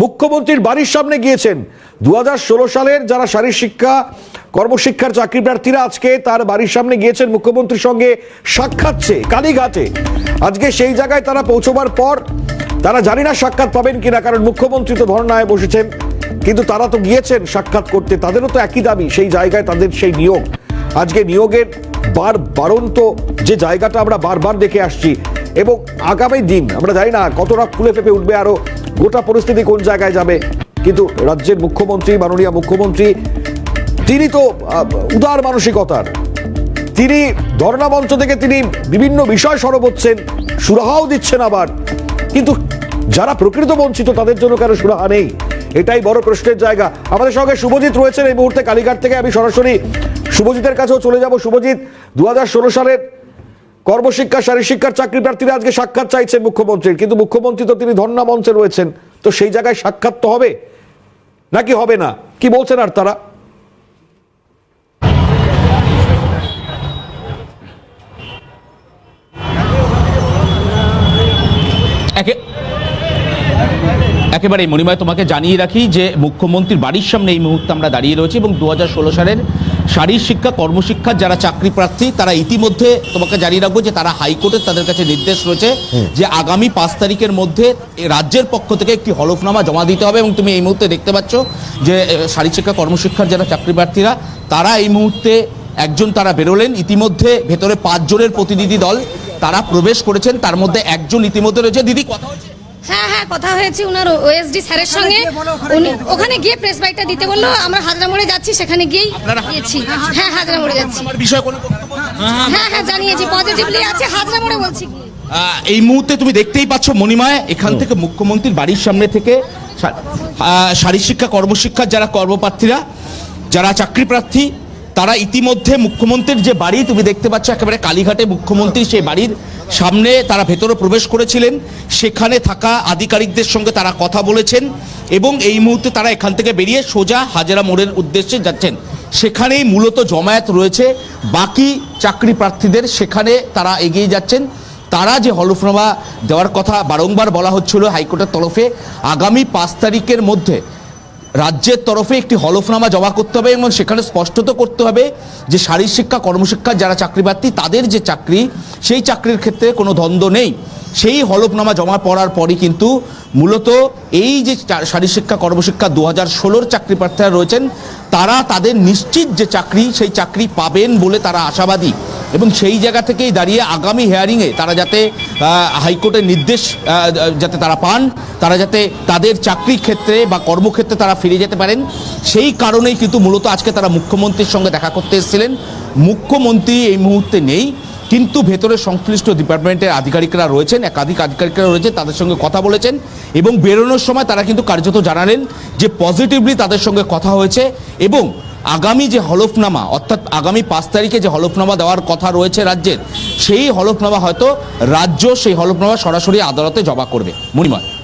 মুখ্যমন্ত্রীর বাড়ির সামনে গিয়েছেন। দু হাজার ষোলো সালের যারা শারীর শিক্ষা, কর্মশিক্ষার চাকরি প্রার্থীরা আজকে তার বাড়ির সামনে গিয়েছেন। মুখ্যমন্ত্রীর সঙ্গে সাক্ষাৎছে কালীঘাটে। আজকে সেই জায়গায় তারা পৌঁছবার পর তারা জানি না সাক্ষাৎ পাবেন কিনা, কারণ মুখ্যমন্ত্রী তো ধর্নায় বসেছেন। কিন্তু তারা তো গিয়েছেন সাক্ষাৎ করতে, তাদেরও তো একই দাবি, সেই জায়গায় তাদের সেই নিয়োগ। আজকে নিয়োগের বার বারন্ত যে জায়গাটা আমরা বারবার দেখে আসছি, এবং আগামী দিন, আমরা জানি না কতটা ফুলে ফেপে উঠবে আরও গোটা পরিস্থিতি কোন জায়গায় যাবে? কিন্তু রাজ্যের মুখ্যমন্ত্রী, মাননীয় মুখ্যমন্ত্রী, তিনি তো উদার মানসিকতার। তিনি ধর্ণা মঞ্চ থেকে তিনি বিভিন্ন বিষয় সরব হচ্ছেন, সুরাহাও দিচ্ছেন আবার। কিন্তু যারা প্রকৃত বঞ্চিত, তাদের জন্য কেন সুরাহা নেই। এটাই বড় প্রশ্নের জায়গা। আমাদের সঙ্গে শুভজিৎ রয়েছেন এই মুহূর্তে কালীঘাট থেকে। আমি সরাসরি শুভজিতের কাছেও চলে যাব। শুভজিৎ দু হাজার ষোলো সালের কর্মশিক্ষা শারীর শিক্ষার চাকরি প্রার্থীরা আজকে সাক্ষাৎ চাইছেন মুখ্যমন্ত্রীর। কিন্তু মুখ্যমন্ত্রী তো তিনি ধর্ণা মঞ্চে রয়েছেন। তো সেই জায়গায় সাক্ষাৎ তো হবে? নাকি হবে না? কি বলছেন আর তারা? একে একেবারে মণিময় তোমাকে জানিয়ে রাখি যে মুখ্যমন্ত্রীর বাড়ির সামনে এই মুহূর্তে আমরা দাঁড়িয়ে রয়েছি এবং দু হাজার ষোলো সালের শারীর শিক্ষা কর্মশিক্ষার যারা চাকরি প্রার্থী তারা ইতিমধ্যে তোমাকে জানিয়ে রাখব যে তারা হাইকোর্টের তাদের কাছে নির্দেশ রয়েছে যে আগামী পাঁচ তারিখের মধ্যে রাজ্যের পক্ষ থেকে একটি হলফনামা জমা দিতে হবে এবং তুমি এই মুহূর্তে দেখতে পাচ্ছ যে শারীর শিক্ষা কর্মশিক্ষার যারা চাকরি প্রার্থীরা তারা এই মুহূর্তে একজন তারা বেরোলেন। ইতিমধ্যে ভেতরে পাঁচজনের প্রতিনিধি দল তারা প্রবেশ করেছেন। তার মধ্যে একজন ইতিমধ্যে রয়েছে। দিদি কথা হয়েছে হ্যাঁ হ্যাঁ কথা হয়েছে ওনার ওএসডি স্যারের সঙ্গে। উনি ওখানে গিয়ে প্রেস বাইকটা দিতে বলল আমরা হাজরা মোড়ে যাচ্ছি সেখানে গিয়েই গিয়েছি। হ্যাঁ হাজরা মোড়ে যাচ্ছি। আমার বিষয়ে কোনো হ্যাঁ হ্যাঁ জানিয়েছি পজিটিভলি আছে হাজরা মোড়ে বলছি। এই মুহূর্তে তুমি দেখতেই পাচ্ছ মণিময় এখান থেকে মুখ্যমন্ত্রীর বাড়ির সামনে থেকে শারীর শিক্ষা কর্মশিক্ষার যারা কর্মপ্রার্থীরা যারা চাকরি প্রার্থী তারা ইতিমধ্যে মুখ্যমন্ত্রীর যে বাড়ি তুমি দেখতে পাচ্ছ একেবারে কালীঘাটে মুখ্যমন্ত্রী সেই বাড়ির সামনে তারা ভেতরে প্রবেশ করেছিলেন, সেখানে থাকা আধিকারিকদের সঙ্গে তারা কথা বলেছেন এবং এই মুহূর্তে তারা এখান থেকে বেরিয়ে সোজা হাজারা মোড়ের উদ্দেশ্যে যাচ্ছেন। সেখানেই মূলত জমায়েত রয়েছে। বাকি চাকরি প্রার্থীদের সেখানে তারা এগিয়ে যাচ্ছেন। তারা যে হলফনামা দেওয়ার কথা বারংবার বলা হচ্ছিল হাইকোর্টের তরফে, আগামী পাঁচ তারিখের মধ্যে রাজ্যের তরফে একটি হলফনামা জমা করতে হবে এবং সেখানে স্পষ্টত করতে হবে যে শারীর শিক্ষা কর্মশিক্ষার যারা চাকরি প্রার্থী তাদের যে চাকরি, সেই চাকরির ক্ষেত্রে কোনো দ্বন্দ্ব নেই। সেই হলফনামা জমা পড়ার পরই কিন্তু মূলত এই যে শারীর শিক্ষা, কর্মশিক্ষা দু হাজার ষোলোর চাকরি প্রার্থীরা রয়েছেন, তারা তাদের নিশ্চিত যে চাকরি, সেই চাকরি পাবেন বলে তারা আশাবাদী। এবং সেই জায়গা থেকেই দাঁড়িয়ে আগামী হেয়ারিংয়ে তারা যাতে হাইকোর্টের নির্দেশ যাতে তারা পান, তারা যাতে তাদের চাকরির ক্ষেত্রে বা কর্মক্ষেত্রে তারা ফিরে যেতে পারেন, সেই কারণেই কিন্তু মূলত আজকে তারা মুখ্যমন্ত্রীর সঙ্গে দেখা করতে এসেছিলেন। মুখ্যমন্ত্রী এই মুহূর্তে নেই, কিন্তু ভেতরে সংশ্লিষ্ট ডিপার্টমেন্টের আধিকারিকরা রয়েছেন, একাধিক আধিকারিকরা রয়েছেন, তাদের সঙ্গে কথা বলেছেন এবং বেরোনোর সময় তারা কিন্তু কার্যত জানালেন যে পজিটিভলি তাদের সঙ্গে কথা হয়েছে এবং আগামী যে হলফনামা, অর্থাৎ আগামী পাঁচ তারিখে যে হলফনামা দেওয়ার কথা রয়েছে রাজ্যের, সেই হলফনামা হয়তো রাজ্য সেই হলফনামা সরাসরি আদালতে জমা করবে। মণিময়।